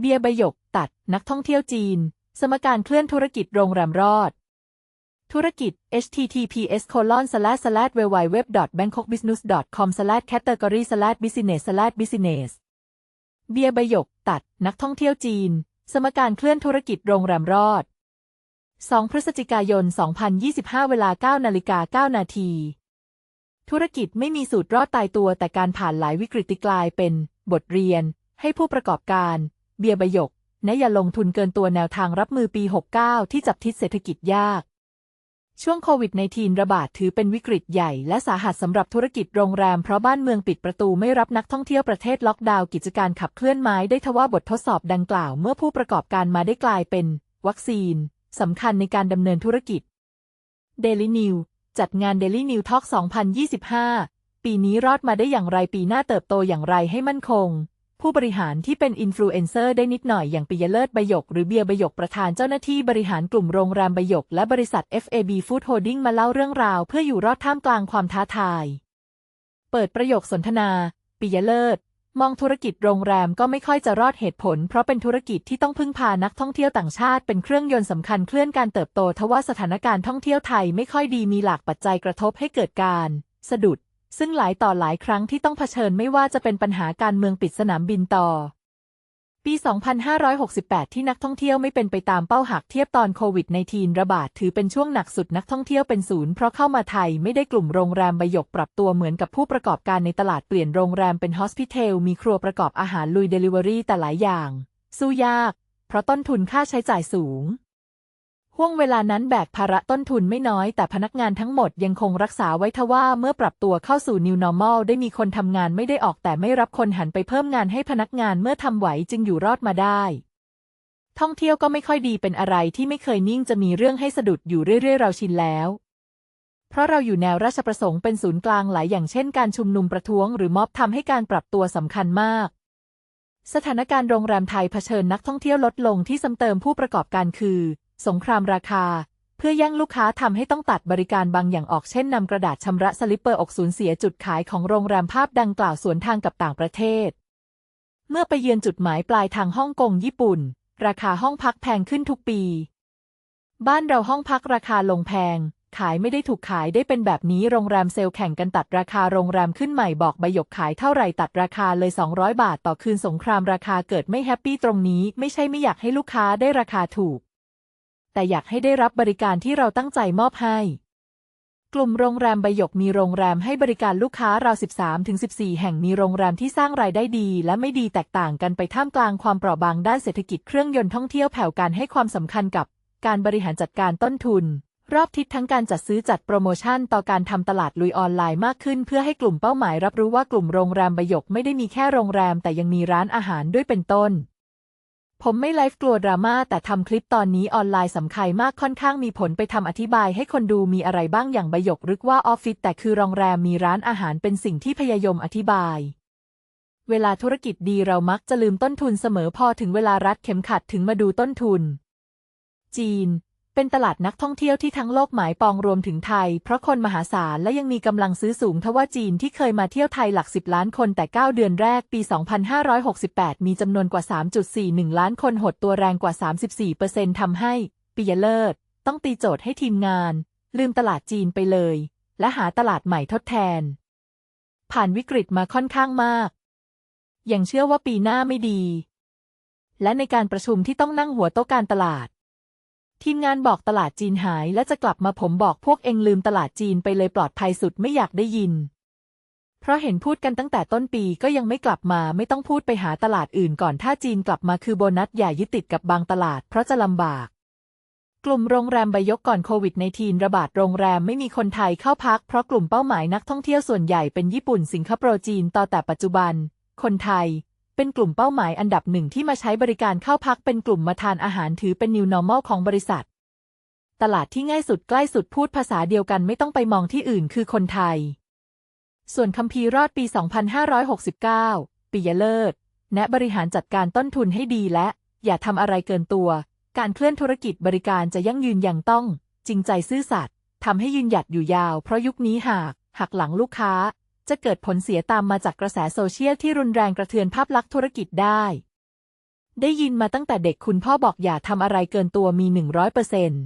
เบียร์ใบหยก ตัด นักท่องเที่ยวจีน สมการเคลื่อนธุรกิจโรงแรมรอด ธุรกิจ https colon slash slash www bangkokbusiness com slash category slash business slash business เบียร์ใบหยก ตัด นักท่องเที่ยวจีน สมการเคลื่อนธุรกิจโรงแรมรอด 2 พฤศจิกายน 2025 เวลา 9 นาฬิกา 9 นาที ธุรกิจไม่มีสูตรรอดตายตัวแต่การผ่านหลายวิกฤติกลายเป็น บทเรียน ให้ผู้ประกอบการ เบียร์ใบหยกนะอย่าลงทุนเกินตัวแนวทางรับมือปี 69 ที่จับทิศเศรษฐกิจยาก ช่วงโควิด -19 ระบาดถือเป็นวิกฤตใหญ่และสาหัสสำหรับธุรกิจโรงแรมเพราะบ้านเมืองปิดประตูไม่รับนักท่องเที่ยวประเทศล็อกดาวน์กิจการขับเคลื่อนไม้ได้ทว่าบททดสอบดังกล่าวเมื่อผู้ประกอบการมาได้กลายเป็น วัคซีนสำคัญในการดำเนินธุรกิจ Daily New จัดงาน Daily New Talk 2025 ปีนี้รอดมาได้อย่างไรปีหน้าเติบโตอย่างไรให้มั่นคง ผู้บริหารที่เป็นอินฟลูเอนเซอร์ได้นิดหน่อยอย่างปิยเลิศใบหยก หรือเบียร์ใบหยกประธานเจ้าหน้าที่บริหารกลุ่มโรงแรมใบหยก และบริษัท FAB Food Holding มาเล่าเรื่องราวเพื่ออยู่รอดท่ามกลางความท้าทาย เปิดประโยคสนทนา ปิยเลิศมองธุรกิจโรงแรมก็ไม่ค่อยจะรอดเหตุผล เพราะเป็นธุรกิจที่ต้องพึ่งพานักท่องเที่ยวต่างชาติเป็นเครื่องยนต์สำคัญเคลื่อนการเติบโตทว่าสถานการณ์ท่องเที่ยวไทยไม่ค่อยดีมีหลากปัจจัยกระทบให้เกิดการ สะดุด ซึ่งหลายต่อหลายครั้งที่ต้องเผชิญไม่ว่าจะเป็นปัญหาการเมืองปิดสนามบินต่อ ปี 2568 ที่นักท่องเที่ยวไม่เป็นไปตามเป้าหากเทียบตอนโควิด -19 ระบาดถือเป็นช่วงหนักสุดนักท่องเที่ยวเป็นศูนย์เพราะเข้ามาไทยไม่ได้กลุ่มโรงแรมใบหยกปรับตัวเหมือนกับผู้ประกอบการในตลาดเปลี่ยนโรงแรมเป็นฮอสพิเทลมีครัวประกอบอาหารลุยเดลิเวอรี่แต่หลายอย่าง สู้ยาก เพราะต้นทุนค่าใช้จ่ายสูง ห่วงเวลานั้นแบกภาระต้นทุนไม่น้อย แต่พนักงานทั้งหมดยังคงรักษาไว้ทว่าเมื่อปรับตัวเข้าสู่ New Normal ได้มีคนทำงานไม่ได้ออกแต่ไม่รับคนหันไปเพิ่มงานให้พนักงานเมื่อทำไหวจึงอยู่รอดมาได้ ท่องเที่ยวก็ไม่ค่อยดีเป็นอะไรที่ไม่เคยนิ่งจะมีเรื่องให้สะดุดอยู่เรื่อย ๆ เราชินแล้ว เพราะเราอยู่แนวราชประสงค์เป็นศูนย์กลางหลายอย่างเช่นการชุมนุมประท้วง หรือม็อบทำให้การปรับตัวสำคัญมากสถานการณ์โรงแรมไทยเผชิญนักท่องเที่ยวลดลงที่ซ้ำเติมผู้ประกอบการคือ สงครามราคา เพื่อแย่งลูกค้าทำให้ต้องตัดบริการบางอย่างออกเช่นนำกระดาษชำระสลิปเปอร์อกสูญเสียจุดขายของโรงแรมภาพดังกล่าวสวนทางกับต่างประเทศ เมื่อไปเยือนจุดหมายปลายทางฮ่องกงญี่ปุ่น ราคาห้องพักแพงขึ้นทุกปี บ้านเราห้องพักราคาลงแพงขายไม่ได้ถูกขายได้เป็นแบบนี้โรงแรมเซลล์แข่งกันตัดราคาโรงแรมขึ้นใหม่บอกใบหยกขายเท่าไหร่ตัดราคาเลย 200 บาทต่อคืนสงครามราคาเกิดไม่แฮปปี้ตรงนี้ ไม่ใช่ไม่อยากให้ลูกค้าได้ราคาถูก แต่อยากให้ได้รับบริการที่เราตั้งใจมอบให้ กลุ่มโรงแรมใบหยกมีโรงแรมให้บริการลูกค้าราว 13-14 แห่งมีโรงแรมที่สร้างรายได้ดี และไม่ดีแตกต่างกันไปท่ามกลางความเปราะบางด้านเศรษฐกิจเครื่องยนต์ท่องเที่ยวแผ่วการให้ความสำคัญกับ การบริหารจัดการต้นทุน รอบทิศทั้งการจัดซื้อจัดโปรโมชั่นต่อการทำตลาดลุยออนไลน์มากขึ้น เพื่อให้กลุ่มเป้าหมายรับรู้ว่ากลุ่มโรงแรมใบหยกไม่ได้มีแค่โรงแรม แต่ยังมีร้านอาหารด้วยเป็นต้น ผมไม่ไลฟ์กลัวดราม่าแต่ทำคลิปตอนนี้ออนไลน์สำคัญมากค่อนข้างมีผลไปทำอธิบายให้คนดูมีอะไรบ้างอย่างใบหยกรึกว่าออฟฟิศแต่คือโรงแรมมีร้านอาหารเป็นสิ่งที่พยายมอธิบาย เวลาธุรกิจดีเรามักจะลืมต้นทุนเสมอพอถึงเวลารัดเข็มขัดถึงมาดูต้นทุน จีน เป็นตลาดนักท่องเที่ยวที่ทั้งโลกหมายปองรวมถึงไทย เพราะคนมหาศาลและยังมีกำลังซื้อสูงทว่าจีนที่เคยมาเที่ยวไทยหลักสิบล้านคนแต่ 9 เดือนแรกปี 2568 มีจำนวนกว่า 3.41 ล้านคนหดตัวแรงกว่า 34%ทำให้ปิยเลิศต้องตีโจทย์ให้ทีมงาน ลืมตลาดจีนไปเลย และหาตลาดใหม่ทดแทน ผ่านวิกฤตมาค่อนข้างมาก ยังเชื่อว่าปีหน้าไม่ดี และในการประชุมที่ต้องนั่งหัวโต๊ะการตลาด ทีมงานบอกตลาดจีนหายและจะกลับมาผมบอกพวกเองลืมตลาดจีนไปเลยปลอดภัยสุดไม่อยากได้ยิน เพราะเห็นพูดกันตั้งแต่ต้นปีก็ยังไม่กลับมาไม่ต้องพูดไปหาตลาดอื่นก่อนถ้าจีนกลับมาคือโบนัสอย่ายึดติดกับบางตลาด เพราะจะลำบาก กลุ่มโรงแรมใบยกก่อนโควิดในทีนระบาดโรงแรมไม่มีคนไทยเข้าพักเพราะกลุ่มเป้าหมายนักท่องเที่ยวส่วนใหญ่เป็นญี่ปุ่นสิงคโปร์จีนต่อแต่ปัจจุบัน คนไทย เป็นกลุ่มเป้าหมายอันดับหนึ่งที่มาใช้บริการเข้าพักเป็นกลุ่มมาทานอาหารถือเป็น New Normal ของบริษัท ตลาดที่ง่ายสุดใกล้สุดพูดภาษาเดียวกันไม่ต้องไปมองที่อื่นคือคนไทย ส่วนคัมภีร์รอดปี 2569 ปิยเลิศ แนะบริหารจัดการต้นทุนให้ดีและ อย่าทำอะไรเกินตัว การเคลื่อนธุรกิจบริการจะยั่งยืนอย่างต้อง จริงใจซื่อสัตย์ทำให้ยืนหยัดอยู่ยาว เพราะยุคนี้หากหักหลังลูกค้า จะเกิดผลเสียตามมาจากกระแสโซเชียลที่รุนแรงกระเทือนภาพลักษณ์ธุรกิจได้ ได้ยินมาตั้งแต่เด็กคุณพ่อบอกอย่าทำอะไรเกินตัวมีหนึ่งร้อยเปอร์เซ็นต์